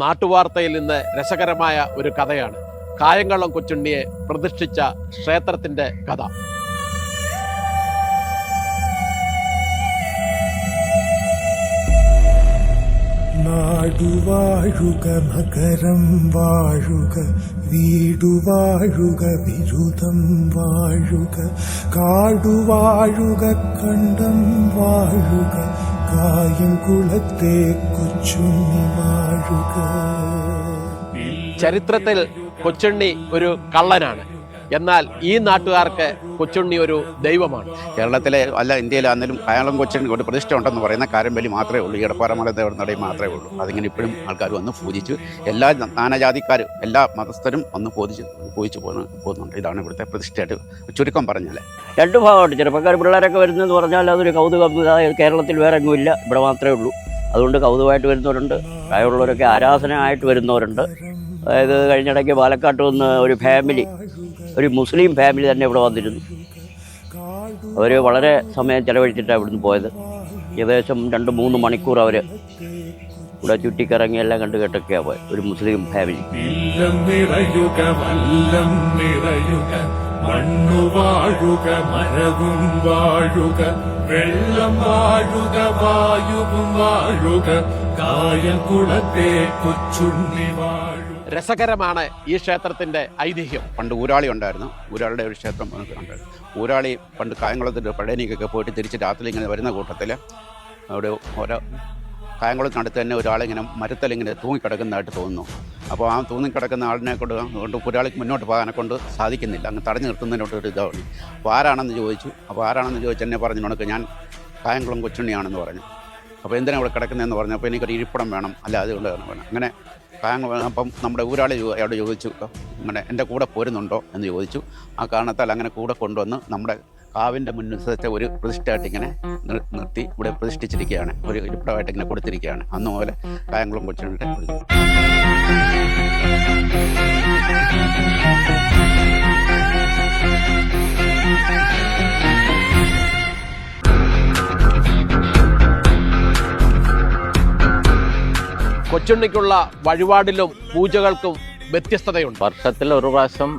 നാട്ടുവാർത്തയിൽ നിന്ന് രസകരമായ ഒരു കഥയാണ്. കായംകുളം കൊച്ചുണ്ണിയെ പ്രതിഷ്ഠിച്ച ക്ഷേത്രത്തിന്റെ കഥ. നാടുവാഴുക മകരം വാഴുക വീടുവാഴുക ബിരുദം വാഴുക കാടുവാഴുക കണ്ടം വാഴുക ചരിത്രത്തിൽ കൊച്ചുണ്ണി ഒരു കള്ളനാണ്. എന്നാൽ ഈ നാട്ടുകാർക്ക് കൊച്ചുണ്ണി ഒരു ദൈവമാണ്. കേരളത്തിലെ അല്ല ഇന്ത്യയിലെ അന്നേരം കൊച്ചുണ്ണി കൊണ്ട് ഒരു പ്രതിഷ്ഠ ഉണ്ടെന്ന് പറയുന്ന കാരമ്പലി മാത്രമേ ഉള്ളൂ. ഈടപ്പാറമല ദേവനടയിൽ മാത്രമേ ഉള്ളൂ. അതിങ്ങനെ ഇപ്പോഴും ആൾക്കാർ വന്ന് പൂജിച്ച് എല്ലാ നാനാജാതിക്കാരും എല്ലാ മതസ്ഥരും വന്ന് പൂജിച്ച് പൂജിച്ച് പോകുന്ന പോകുന്നുണ്ട്. ഇതാണ് ഇവിടുത്തെ പ്രതിഷ്ഠയായിട്ട് ചുരുക്കം പറഞ്ഞാൽ. രണ്ട് ഭാഗമുണ്ട് ചെറുപ്പക്കാർ പിള്ളേരൊക്കെ വരുന്നതെന്ന് പറഞ്ഞാൽ അതൊരു കൗതുകം. അതായത് കേരളത്തിൽ വേറെ എങ്ങുമില്ല ഇവിടെ മാത്രമേ ഉള്ളൂ. അതുകൊണ്ട് കൗതുകമായിട്ട് വരുന്നവരുണ്ട്. പ്രായമുള്ളവരൊക്കെ ആരാധനയായിട്ട് വരുന്നവരുണ്ട്. അതായത് കഴിഞ്ഞിടയ്ക്ക് പാലക്കാട്ട് വന്ന് ഒരു ഫാമിലി ഒരു മുസ്ലിം ഫാമിലി തന്നെ ഇവിടെ വന്നിരുന്നു. അവർ വളരെ സമയം ചെലവഴിച്ചിട്ടാണ് ഇവിടുന്ന് പോയത്. ഏകദേശം രണ്ട് മൂന്ന് മണിക്കൂർ അവർ ഇവിടെ ചുറ്റിക്കറങ്ങി എല്ലാം കണ്ടു കേട്ടൊക്കെയാണ് പോയത് ഒരു മുസ്ലിം ഫാമിലി. മണ്ണു വാഴുക മരവും വാഴുക വെള്ളം വാഴുക വായുവും വാഴുക കായൽ കുളത്തെ കൊച്ചുണ്ണി രസകരമാണ് ഈ ക്ഷേത്രത്തിന്റെ ഐതിഹ്യം. പണ്ട് ഊരാളി ഉണ്ടായിരുന്നു. ഊരാളിയുടെ ഒരു ക്ഷേത്രം ഉണ്ടായിരുന്നു ഊരാളി പണ്ട് കായംകുളത്തിന്റെ പഴനിക്കൊക്കെ പോയിട്ട് തിരിച്ച് രാത്രി ഇങ്ങനെ വരുന്ന കൂട്ടത്തിൽ അവിടെ ഓരോ കായംകുളത്തിനടുത്ത് തന്നെ ഒരാളിങ്ങനെ മരത്തിലിങ്ങനെ തൂങ്ങിക്കിടക്കുന്നതായിട്ട് തോന്നുന്നു. അപ്പോൾ ആ തൂങ്ങിക്കിടക്കുന്ന ആളിനെ കൊണ്ട് കൊണ്ട് ഒരാൾക്ക് മുന്നോട്ട് പോകാനെ കൊണ്ട് സാധിക്കുന്നില്ല. അങ്ങ് തടഞ്ഞു നിർത്തുന്നതിനോട്ട് ഒരു ഇതാണ് അപ്പോൾ ആരാണെന്ന് ചോദിച്ചു. അപ്പോൾ ആരാണെന്ന് ചോദിച്ചു എന്നെ പറഞ്ഞു ഉണക്ക് ഞാൻ കായംകുളം കൊച്ചുണ്ണിയാണെന്ന് പറഞ്ഞു. അപ്പോൾ എന്തിനാണ് ഇവിടെ കിടക്കുന്നതെന്ന് പറഞ്ഞു. അപ്പോൾ എനിക്കൊരു ഇരിപ്പിടം വേണം. അല്ല അതുകൊണ്ട് വേണം. അങ്ങനെ കായംകുളം അപ്പം നമ്മുടെ ഊരാളി അവിടെ ചോദിച്ചു ഇങ്ങനെ എന്റെ കൂടെ പോരുന്നുണ്ടോ? എന്ന് ചോദിച്ചു. ആ കാരണത്താൽ അങ്ങനെ കൂടെ കൊണ്ടുവന്ന് നമ്മുടെ കാവിന്റെ മുൻവശത്തെ ഒരു പ്രതിഷ്ഠയായിട്ട് ഇങ്ങനെ നിർത്തി ഇവിടെ പ്രതിഷ്ഠിച്ചിരിക്കുകയാണ്. ഒരു ഇരിപ്പിടമായിട്ട് ഇങ്ങനെ കൊടുത്തിരിക്കുകയാണ്. അന്ന് പോലെ കായംകുളം കൊച്ചിനുണ്ട് കൊച്ചുണ്ണിക്കുള്ള വഴിപാടിലും പൂജകൾക്കും വ്യത്യസ്തതയുണ്ട്. വർഷത്തിൽ ഒരു പ്രാവശ്യം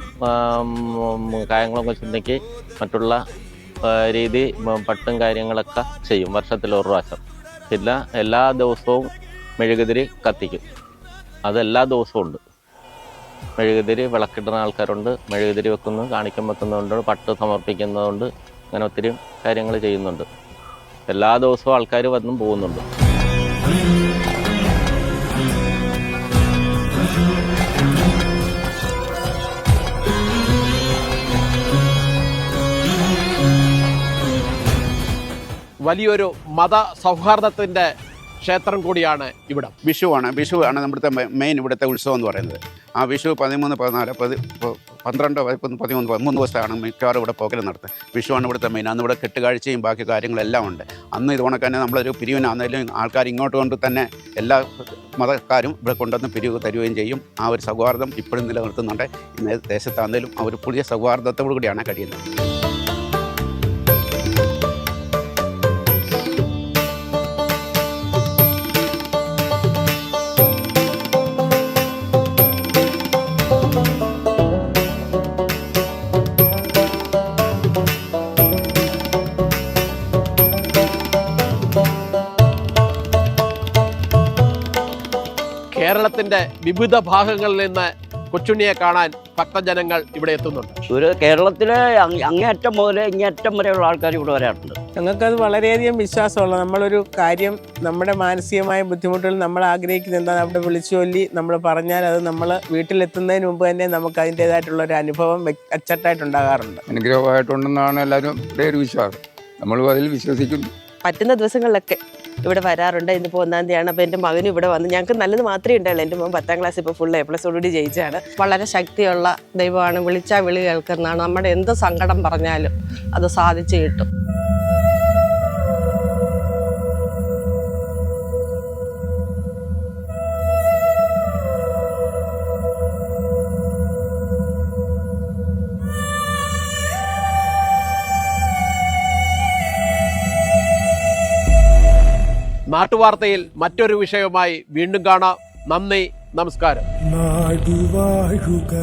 കായംകുളം കൊച്ചുണ്ണിക്ക് മറ്റുള്ള രീതി പട്ടും കാര്യങ്ങളൊക്കെ ചെയ്യും വർഷത്തിൽ ഒരു പ്രാവശ്യം. പിന്നെ എല്ലാ ദിവസവും മെഴുകുതിരി കത്തിക്കും. അതെല്ലാ ദിവസവും ഉണ്ട്. മെഴുകുതിരി വിളക്കിടുന്ന ആൾക്കാരുണ്ട് മെഴുകുതിരി വെക്കുന്നു കാണിക്കം വെക്കുന്നുണ്ട് പട്ട് സമർപ്പിക്കുന്നതുകൊണ്ട് അങ്ങനെ ഒത്തിരി കാര്യങ്ങൾ ചെയ്യുന്നുണ്ട്. എല്ലാ ദിവസവും ആൾക്കാർ വന്നും പോകുന്നുണ്ട്. വലിയൊരു മത സൗഹാർദ്ദത്തിന്റെ ക്ഷേത്രം കൂടിയാണ് ഇവിടെ. വിഷുവാണ്. വിഷുവാണ് നമ്മുടെ മെയിൻ ഇവിടുത്തെ ഉത്സവം എന്ന് പറയുന്നത്. ആ വിഷു പതിമൂന്ന് പതിനാല് പതി പന്ത്രണ്ട് പതിമൂന്ന് പതിമൂന്ന് പതിമൂന്ന് ദിവസമാണ് മിക്കവാറും ഇവിടെ പോകൽ നടത്തുന്നത്. വിഷുവാണ് ഇവിടുത്തെ മെയിൻ. അന്ന് ഇവിടെ കെട്ടുകാഴ്ചയും ബാക്കി കാര്യങ്ങളെല്ലാം ഉണ്ട്. അന്ന് ഇത് കണക്ക് തന്നെ നമ്മളൊരു പിരിവിനാന്നേലും ആൾക്കാർ ഇങ്ങോട്ട് കൊണ്ട് തന്നെ എല്ലാ മതക്കാരും ഇവിടെ കൊണ്ടുവന്ന് പിരിവ് തരുകയും ചെയ്യും. ആ ഒരു സൗഹാർദ്ദം ഇപ്പോഴും നിലനിർത്തുന്നുണ്ട്. ഇന്ന് ദേശത്താന്നേലും ആ ഒരു പുതിയ സൗഹാർദ്ദത്തോടു കൂടിയാണ് കഴിയുന്നത്. കേരളത്തിന്റെ വിവിധ ഭാഗങ്ങളിൽ നിന്ന് കൊച്ചുണ്ണിയെ കാണാൻ ഭക്തജനങ്ങൾ ഇവിടെ എത്തുന്നുണ്ട്. ഒരു കേരളത്തിലെ അങ്ങ് അങ്ങേയറ്റം മുതൽ ഇങ്ങേറ്റം വരെയുള്ള ആൾക്കാർ ഇവിടെ വരാറുണ്ട്. ഞങ്ങൾക്കത് വളരെയധികം വിശ്വാസമുള്ള നമ്മളൊരു കാര്യം നമ്മുടെ മാനസികമായ ബുദ്ധിമുട്ടുകൾ നമ്മൾ ആഗ്രഹിക്കുന്ന എന്താ അവിടെ വിളിച്ചു ചൊല്ലി നമ്മൾ പറഞ്ഞാൽ അത് നമ്മൾ വീട്ടിലെത്തുന്നതിന് മുമ്പ് തന്നെ നമുക്ക് അതിന്റെതായിട്ടുള്ള ഒരു അനുഭവം അച്ചട്ടായിട്ടുണ്ടാകാറുണ്ട്. അനുഗ്രഹമായിട്ടുണ്ടെന്നാണ് എല്ലാവരും ഒരു വിശ്വാസം. നമ്മളും അതിൽ വിശ്വസിക്കുന്നു പറ്റുന്ന ദിവസങ്ങളിലൊക്കെ ഇവിടെ വരാറുണ്ട്. ഇന്നിപ്പോൾ ഒന്നാം തീയതിയാണ്. അപ്പോൾ എന്റെ മകനും ഇവിടെ വന്ന്. ഞങ്ങൾക്ക് നല്ലത് മാത്രമേ ഉണ്ടായുള്ളൂ. എന്റെ മോൻ പത്താം ക്ലാസ് ഇപ്പോൾ ഫുൾ എ പ്ലസ് ഓടി ജയിച്ചാണ്. വളരെ ശക്തിയുള്ള ദൈവമാണ്. വിളിച്ചാൽ വിളി കേൾക്കുന്നതാണ്. നമ്മുടെ എന്ത് സങ്കടം പറഞ്ഞാലും അത് സാധിച്ചു കിട്ടും. നാട്ടുവാർത്തയിൽ മറ്റൊരു വിഷയവുമായി വീണ്ടും കാണാം. നന്ദി നമസ്കാരം. നാടുവാഴുക